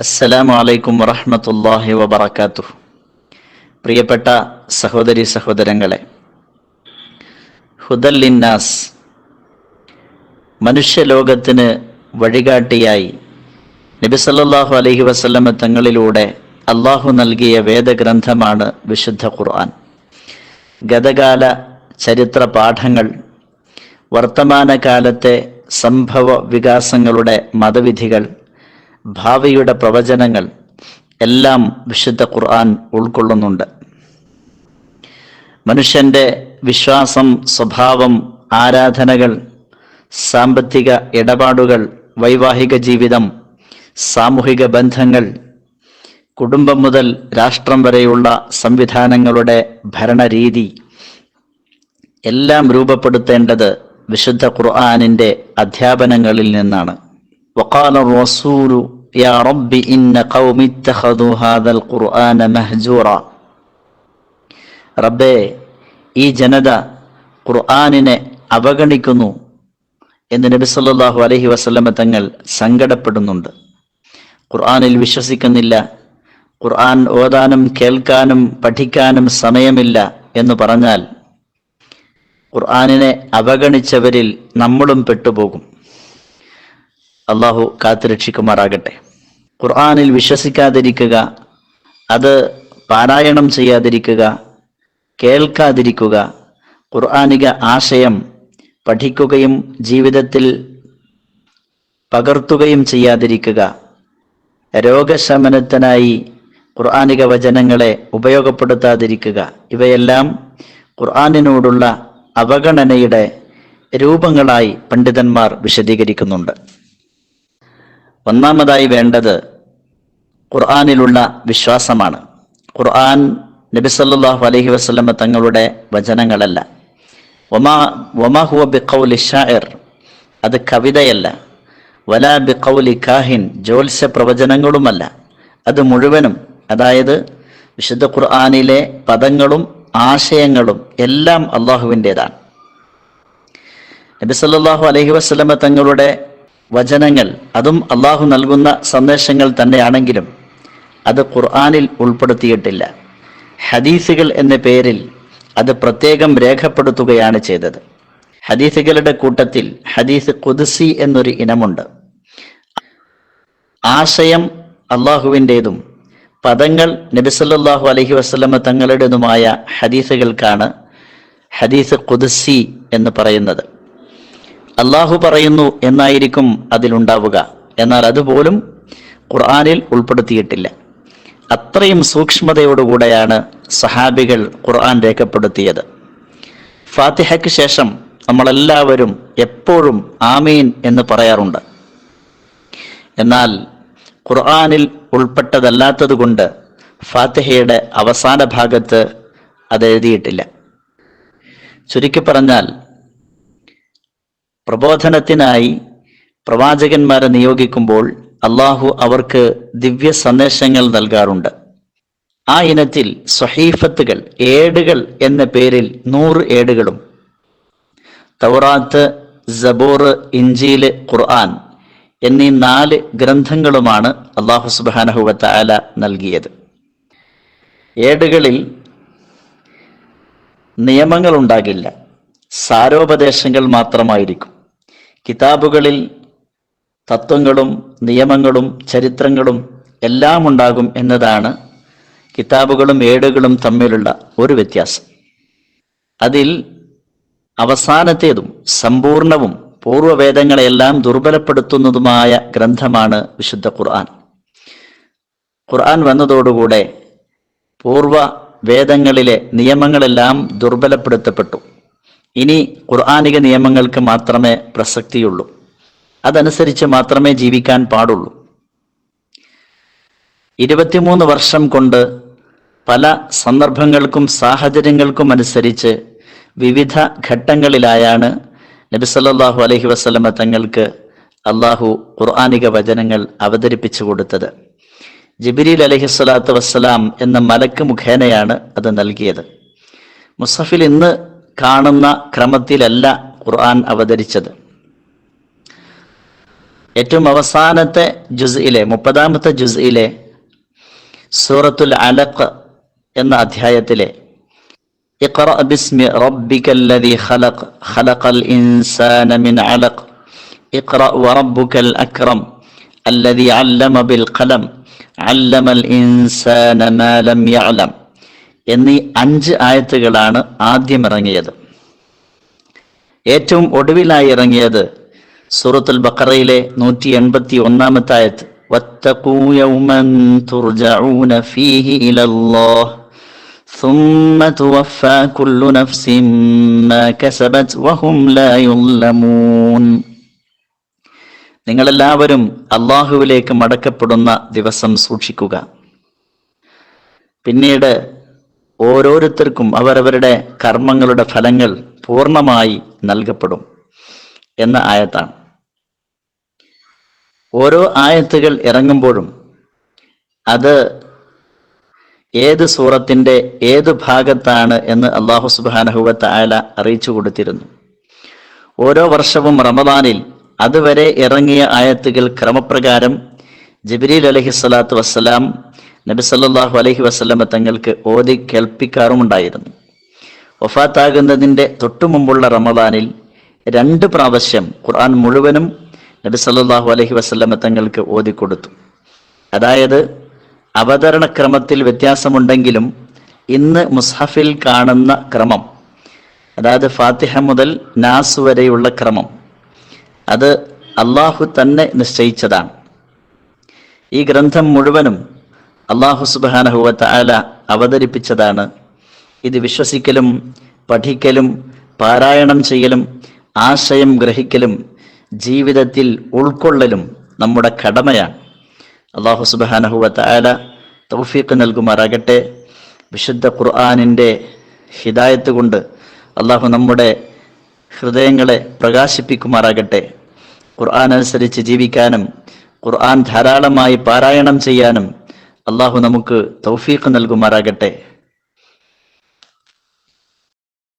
അസ്സലാമു അലൈക്കും വറഹ്മത്തുള്ളാഹി വബറകാതുഹു. പ്രിയപ്പെട്ട സഹോദരി സഹോദരങ്ങളെ ഹുദല്ലിന്നാസ് മനുഷ്യലോകത്തിന് വഴികാട്ടിയായി നബി സല്ലല്ലാഹു അലൈഹി വസല്ലമ തങ്ങളിലൂടെ അള്ളാഹു നൽകിയ വേദഗ്രന്ഥമാണ് വിശുദ്ധ ഖുർആൻ. ഗതകാല ചരിത്ര പാഠങ്ങൾ വർത്തമാനകാലത്തെ സംഭവ വികാസങ്ങളുടെ മതവിധികൾ ഭാവിയുടെ പ്രവചനങ്ങൾ എല്ലാം വിശുദ്ധ ഖുർആൻ ഉൾക്കൊള്ളുന്നുണ്ട്. മനുഷ്യന്റെ വിശ്വാസം സ്വഭാവം ആരാധനകൾ സാമ്പത്തിക ഇടപാടുകൾ വൈവാഹിക ജീവിതം സാമൂഹിക ബന്ധങ്ങൾ കുടുംബം മുതൽ രാഷ്ട്രം വരെയുള്ള സംവിധാനങ്ങളുടെ ഭരണരീതി എല്ലാം രൂപപ്പെടുത്തേണ്ടത് വിശുദ്ധ ഖുർആാനിന്റെ അധ്യാപനങ്ങളിൽ നിന്നാണ്. വക്കാല റസൂലു يا رب إن قوم اتخذوا هذا القرآن مهجورا റബ്ബേ ഈ ജനത ഖുർആാനിനെ അവഗണിക്കുന്നു എന്ന് നബി സല്ലല്ലാഹു അലൈഹി വസല്ലമ തങ്ങൾ സങ്കടപ്പെടുന്നുണ്ട് ഖുർആാനിൽ വിശ്വസിക്കുന്നില്ല ഖുർആൻ ഓതാനും കേൾക്കാനും പഠിക്കാനും സമയമില്ല എന്ന് പറഞ്ഞാൽ ഖുർആാനിനെ അവഗണിച്ചവരിൽ നമ്മളും പെട്ടുപോകും അള്ളാഹു കാത്തുരക്ഷിക്കുമാറാകട്ടെ ഖുർആാനിൽ വിശ്വസിക്കാതിരിക്കുക അത് പാരായണം ചെയ്യാതിരിക്കുക കേൾക്കാതിരിക്കുക ഖുർആാനിക ആശയം പഠിക്കുകയും ജീവിതത്തിൽ പകർത്തുകയും ചെയ്യാതിരിക്കുക രോഗശമനത്തിനായി ഖുർആാനിക വചനങ്ങളെ ഉപയോഗപ്പെടുത്താതിരിക്കുക ഇവയെല്ലാം ഖുർആാനിനോടുള്ള അവഗണനയുടെ രൂപങ്ങളായി പണ്ഡിതന്മാർ വിശദീകരിക്കുന്നുണ്ട്. ഒന്നാമതായി വേണ്ടത് ഖുർആാനിലുള്ള വിശ്വാസമാണ്. ഖുർആൻ നബി സല്ലാഹു അലഹി വസ്ലമ തങ്ങളുടെ വചനങ്ങളല്ല. ഒമാ ഹുവ ബിഖൗലി ഷാഇർ അത് കവിതയല്ല. വലാ ബിഖൗലി കാഹിൻ ജ്യോത്സ്യ പ്രവചനങ്ങളുമല്ല. അത് മുഴുവനും അതായത് വിശുദ്ധ ഖുർആാനിലെ പദങ്ങളും ആശയങ്ങളും എല്ലാം അള്ളാഹുവിന്റെതാണ്. നബി സല്ലല്ലാഹു അലൈഹി വസല്ലമ തങ്ങളുടെ വചനങ്ങൾ അതും അള്ളാഹു നൽകുന്ന സന്ദേശങ്ങൾ തന്നെയാണെങ്കിലും അത് ഖുർആാനിൽ ഉൾപ്പെടുത്തിയിട്ടില്ല. ഹദീസുകൾ എന്ന പേരിൽ അത് പ്രത്യേകം രേഖപ്പെടുത്തുകയാണ് ചെയ്തത്. ഹദീസുകളുടെ കൂട്ടത്തിൽ ഹദീസ് കുദുസി എന്നൊരു ഇനമുണ്ട്. ആശയം അള്ളാഹുവിന്റെതും പദങ്ങൾ നബിസല്ലാഹു അലഹി വസ്ലമ തങ്ങളുടേതുമായ ഹദീസുകൾക്കാണ് ഹദീസ് കുദുസി എന്ന് പറയുന്നത്. അള്ളാഹു പറയുന്നു എന്നായിരിക്കും അതിലുണ്ടാവുക. എന്നാൽ അതുപോലും ഖുർആാനിൽ ഉൾപ്പെടുത്തിയിട്ടില്ല. അത്രയും സൂക്ഷ്മതയോടുകൂടെയാണ് സഹാബികൾ ഖുർആൻ രേഖപ്പെടുത്തിയത്. ഫാത്തിഹയ്ക്ക് ശേഷം നമ്മളെല്ലാവരും എപ്പോഴും ആമീൻ എന്ന് പറയാറുണ്ട്. എന്നാൽ ഖുർആാനിൽ ഉൾപ്പെട്ടതല്ലാത്തതുകൊണ്ട് ഫാത്തിഹയുടെ അവസാന ഭാഗത്ത് അതെഴുതിയിട്ടില്ല ചുരുക്കി പറഞ്ഞാൽ പ്രബോധനത്തിനായി പ്രവാചകന്മാരെ നിയോഗിക്കുമ്പോൾ അള്ളാഹു അവർക്ക് ദിവ്യ സന്ദേശങ്ങൾ നൽകാറുണ്ട്. ആ ഇനത്തിൽ സ്വഹീഫത്തുകൾ ഏടുകൾ എന്ന പേരിൽ നൂറ് ഏടുകളും. തൗറാത്ത് ജബൂർ ഇഞ്ചീൽ ഖുർആൻ എന്നീ നാല് ഗ്രന്ഥങ്ങളുമാണ് അള്ളാഹു സുബാനഹുവത്ത ആല നൽകിയത്. ഏടുകളിൽ നിയമങ്ങൾ ഉണ്ടാകില്ല സാരോപദേശങ്ങൾ മാത്രമായിരിക്കും. കിതാബുകളിൽ തത്വങ്ങളും നിയമങ്ങളും ചരിത്രങ്ങളും എല്ലാം ഉണ്ടാകും എന്നതാണ് കിതാബുകളും ഏടുകളും തമ്മിലുള്ള ഒരു വ്യത്യാസം. അതിൽ അവസാനത്തേതും സമ്പൂർണവും പൂർവവേദങ്ങളെല്ലാം ദുർബലപ്പെടുത്തുന്നതുമായ ഗ്രന്ഥമാണ് വിശുദ്ധ ഖുർആൻ. ഖുർആൻ വന്നതോടുകൂടെ പൂർവ വേദങ്ങളിലെ നിയമങ്ങളെല്ലാം ദുർബലപ്പെടുത്തപ്പെട്ടു. ഇനി ഖുർആാനിക നിയമങ്ങൾക്ക് മാത്രമേ പ്രസക്തിയുള്ളൂ. അതനുസരിച്ച് മാത്രമേ ജീവിക്കാൻ പാടുള്ളൂ. ഇരുപത്തിമൂന്ന് വർഷം കൊണ്ട് പല സന്ദർഭങ്ങൾക്കും സാഹചര്യങ്ങൾക്കും അനുസരിച്ച് വിവിധ ഘട്ടങ്ങളിലായാണ് നബിസല്ലാഹു അലഹി വസ്ലമ തങ്ങൾക്ക് അള്ളാഹു ഖുർആാനിക വചനങ്ങൾ അവതരിപ്പിച്ചു കൊടുത്തത്. ജിബിരിൽ അലഹിസ്വലാത്തു വസ്സലാം എന്ന മലക്ക് മുഖേനയാണ് അത് നൽകിയത്. മുസഫിൽ ഇന്ന് കാണുന്ന ക്രമത്തിലല്ല ഖുർആൻ അവതരിച്ചത് ഏറ്റവും അവസാനത്തെ ജുസ്ഇലെ മുപ്പതാമത്തെ ജുസ്ഇലെ സൂറത്തുൽ അലഖ് എന്ന അധ്യായത്തിലെ اقرأ باسم ربك الذي خلق خلق الإنسان من علق اقرأ وربك الأكرم الذي علم بالقلم علم الإنسان ما لم يعلم എന്നീ അഞ്ച് ആയത്തുകളാണ് ആദ്യം ഇറങ്ങിയത് ഏറ്റവും ഒടുവിലായി ഇറങ്ങിയത് സൂറത്തുൽ ബഖറയിലെ നൂറ്റി എൺപത്തി ഒന്നാമത്തെ ആയത്ത് واتقوا يوما ترجعون فيه إلى الله ثم توفى كل نفس ما كسبت وهم لا يظلمون നിങ്ങളെല്ലാവരും അള്ളാഹുവിലേക്ക് മടക്കപ്പെടുന്ന ദിവസം സൂക്ഷിക്കുക പിന്നീട് ഓരോരുത്തർക്കും അവരവരുടെ കർമ്മങ്ങളുടെ ഫലങ്ങൾ പൂർണമായി നൽകപ്പെടും എന്ന ആയത്താണ്. ഓരോ ആയത്തുകൾ ഇറങ്ങുമ്പോഴും അത് ഏത് സൂറത്തിന്റെ ഏത് ഭാഗത്താണ് എന്ന് അള്ളാഹു സുബാനഹുബത്ത് ആല അറിയിച്ചു കൊടുത്തിരുന്നു. ഓരോ വർഷവും റമദാനിൽ അതുവരെ ഇറങ്ങിയ ആയത്തുകൾ ക്രമപ്രകാരം ജബിരീൽ അലഹി സ്വലാത്തു വസ്സലാം നബി സല്ലാഹു അലഹി വസ്ലമ തങ്ങൾക്ക് ഓതി കേൾപ്പിക്കാറുമുണ്ടായിരുന്നു. വഫാത്താകുന്നതിന്റെ തൊട്ടു മുമ്പുള്ള റമദാനിൽ രണ്ട് പ്രാവശ്യം ഖുർആൻ മുഴുവനും നബി സല്ലാഹു അലഹി വസ്ലമ തങ്ങൾക്ക് ഓതിക്കൊടുത്തു അതായത് അവതരണ അവതരണക്രമത്തിൽ വ്യത്യാസമുണ്ടെങ്കിലും ഇന്ന് മുസ്ഹഫിൽ കാണുന്ന ക്രമം അതായത് ഫാത്തിഹ മുതൽ നാസ് വരെയുള്ള ക്രമം അത് അള്ളാഹു തന്നെ നിശ്ചയിച്ചതാണ്. ഈ ഗ്രന്ഥം മുഴുവനും അള്ളാഹു സുബാനഹുവത്ത് ആല അവതരിപ്പിച്ചതാണ്. ഇത് വിശ്വസിക്കലും പഠിക്കലും പാരായണം ചെയ്യലും ആശയം ഗ്രഹിക്കലും ജീവിതത്തിൽ ഉൾക്കൊള്ളലും നമ്മുടെ കടമയാണ്. അള്ളാഹു സുബാനഹുവത്ത് ആല തൗഫീഖ് നൽകുമാറാകട്ടെ. വിശുദ്ധ ഖുർആാനിന്റെ ഹിദായത്ത് കൊണ്ട് അള്ളാഹു നമ്മുടെ ഹൃദയങ്ങളെ പ്രകാശിപ്പിക്കുമാറാകട്ടെ. ഖുർആൻ അനുസരിച്ച് ജീവിക്കാനും ഖുർആൻ ധാരാളമായി പാരായണം ചെയ്യാനും അള്ളാഹു നമുക്ക് തൗഫീഖ് നൽകുമാറാകട്ടെ.